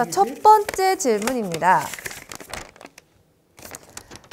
자, 첫 번째 질문입니다.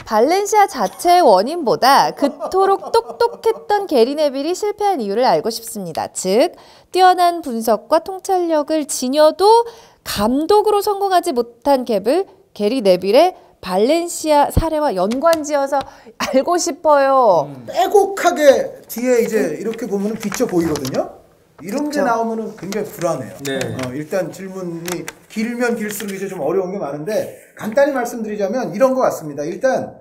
발렌시아 자체의 원인보다 그토록 똑똑했던 게리 네빌이 실패한 이유를 알고 싶습니다. 즉, 뛰어난 분석과 통찰력을 지녀도 감독으로 성공하지 못한 갭을 게리 네빌의 발렌시아 사례와 연관지어서 알고 싶어요. 빼곡하게 뒤에 이제 이렇게 보면은 비쳐 보이거든요. 이런 게 그쵸. 나오면은 굉장히 불안해요. 네. 어, 일단 질문이 길면 길수록 이제 좀 어려운 게 많은데 간단히 말씀드리자면 이런 것 같습니다. 일단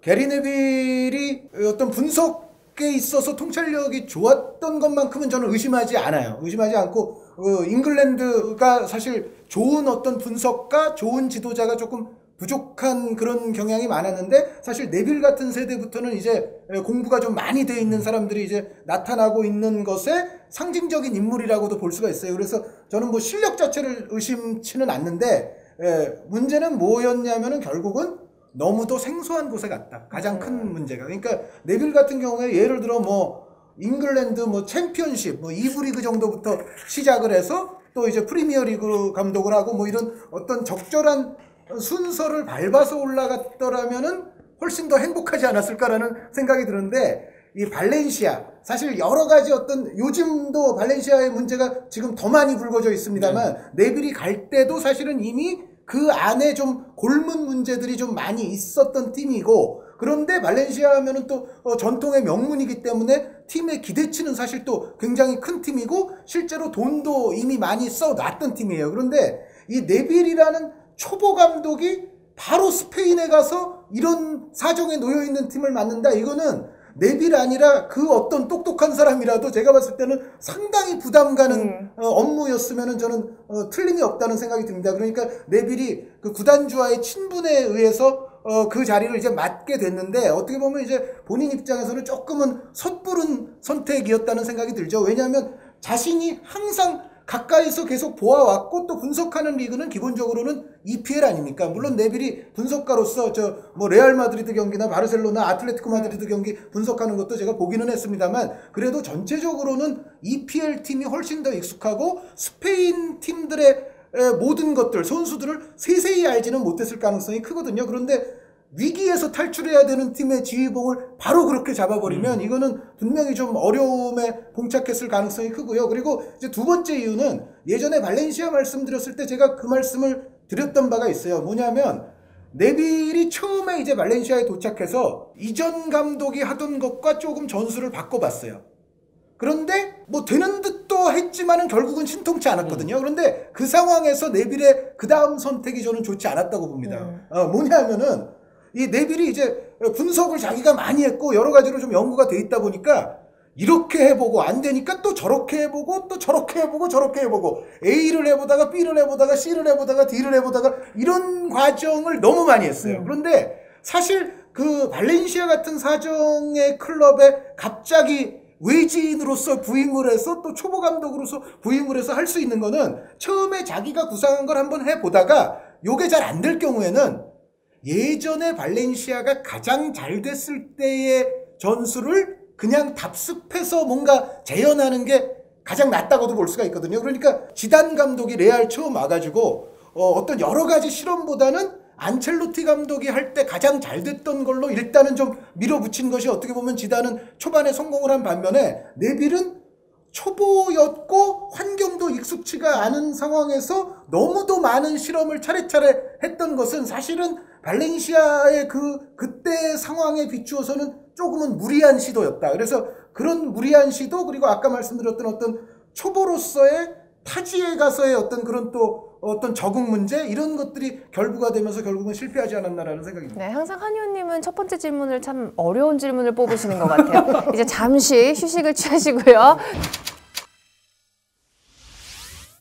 게리 네빌이 어떤 분석에 있어서 통찰력이 좋았던 것만큼은 저는 의심하지 않아요. 의심하지 않고 어, 잉글랜드가 사실 좋은 어떤 분석가, 좋은 지도자가 조금 부족한 그런 경향이 많았는데 사실 네빌 같은 세대부터는 이제 공부가 좀 많이 돼 있는 사람들이 이제 나타나고 있는 것에 상징적인 인물이라고도 볼 수가 있어요. 그래서 저는 뭐 실력 자체를 의심치는 않는데 에, 문제는 뭐였냐면은 결국은 너무도 생소한 곳에 갔다. 가장 큰 문제가. 그러니까 네빌 같은 경우에 예를 들어 뭐 잉글랜드 뭐 챔피언십 뭐 2부 리그 정도부터 시작을 해서 또 이제 프리미어 리그 감독을 하고 뭐 이런 어떤 적절한 순서를 밟아서 올라갔더라면은 훨씬 더 행복하지 않았을까라는 생각이 드는데 이 발렌시아 사실 여러 가지 어떤 요즘도 발렌시아의 문제가 지금 더 많이 불거져 있습니다만 네빌이 갈 때도 사실은 이미 그 안에 좀 골문 문제들이 좀 많이 있었던 팀이고 그런데 발렌시아 하면은 또 어, 전통의 명문이기 때문에 팀의 기대치는 사실 또 굉장히 큰 팀이고 실제로 돈도 이미 많이 써 놨던 팀이에요. 그런데 이 네빌이라는 초보 감독이 바로 스페인에 가서 이런 사정에 놓여 있는 팀을 만든다. 이거는 네빌 아니라 그 어떤 똑똑한 사람이라도 제가 봤을 때는 상당히 부담 가는 음. 어, 업무였으면은 저는 어, 틀림이 없다는 생각이 듭니다. 그러니까 네빌이 그 구단주와의 친분에 의해서 어, 그 자리를 이제 맡게 됐는데 어떻게 보면 이제 본인 입장에서는 조금은 섣부른 선택이었다는 생각이 들죠. 왜냐하면 자신이 항상 가까이서 계속 보아왔고 또 분석하는 리그는 기본적으로는 EPL 아닙니까? 물론 네빌이 분석가로서 저 뭐 레알 마드리드 경기나 바르셀로나 아틀레티코 마드리드 경기 분석하는 것도 제가 보기는 했습니다만 그래도 전체적으로는 EPL 팀이 훨씬 더 익숙하고 스페인 팀들의 에, 모든 것들 선수들을 세세히 알지는 못했을 가능성이 크거든요. 그런데 위기에서 탈출해야 되는 팀의 지휘봉을 바로 그렇게 잡아버리면 이거는 분명히 좀 어려움에 봉착했을 가능성이 크고요. 그리고 이제 두 번째 이유는 예전에 발렌시아 말씀드렸을 때 제가 그 말씀을 드렸던 바가 있어요. 뭐냐면 네빌이 처음에 이제 발렌시아에 도착해서 이전 감독이 하던 것과 조금 전술을 바꿔봤어요. 그런데 뭐 되는 듯도 했지만은 결국은 신통치 않았거든요. 그런데 그 상황에서 네빌의 그 다음 선택이 저는 좋지 않았다고 봅니다. 어, 뭐냐면은 이 네빌이 이제 분석을 자기가 많이 했고 여러 가지로 좀 연구가 돼 있다 보니까 이렇게 해보고 안 되니까 또 저렇게 해보고 또 저렇게 해보고 저렇게 해보고 A를 해보다가 B를 해보다가 C를 해보다가 D를 해보다가 이런 과정을 너무 많이 했어요. 그런데 사실 그 발렌시아 같은 사정의 클럽에 갑자기 외지인으로서 부임을 해서 또 초보 감독으로서 부임을 해서 할 수 있는 거는 처음에 자기가 구상한 걸 한번 해보다가 요게 잘 안 될 경우에는 예전에 발렌시아가 가장 잘 됐을 때의 전술을 그냥 답습해서 뭔가 재현하는 게 가장 낫다고도 볼 수가 있거든요. 그러니까 지단 감독이 레알 처음 와가지고 어, 어떤 여러 가지 실험보다는 안첼로티 감독이 할 때 가장 잘 됐던 걸로 일단은 좀 밀어붙인 것이 어떻게 보면 지단은 초반에 성공을 한 반면에 네빌은 초보였고 환경도 익숙치가 않은 상황에서 너무도 많은 실험을 차례차례 했던 것은 사실은 발렌시아의 그 그때 상황에 비추어서는 조금은 무리한 시도였다. 그래서 그런 무리한 시도 그리고 아까 말씀드렸던 어떤 초보로서의 타지에 가서의 어떤 그런 또 어떤 적응 문제 이런 것들이 결부가 되면서 결국은 실패하지 않았나라는 생각입니다. 네, 항상 한의원님은 첫 번째 질문을 참 어려운 질문을 뽑으시는 것 같아요. 이제 잠시 휴식을 취하시고요.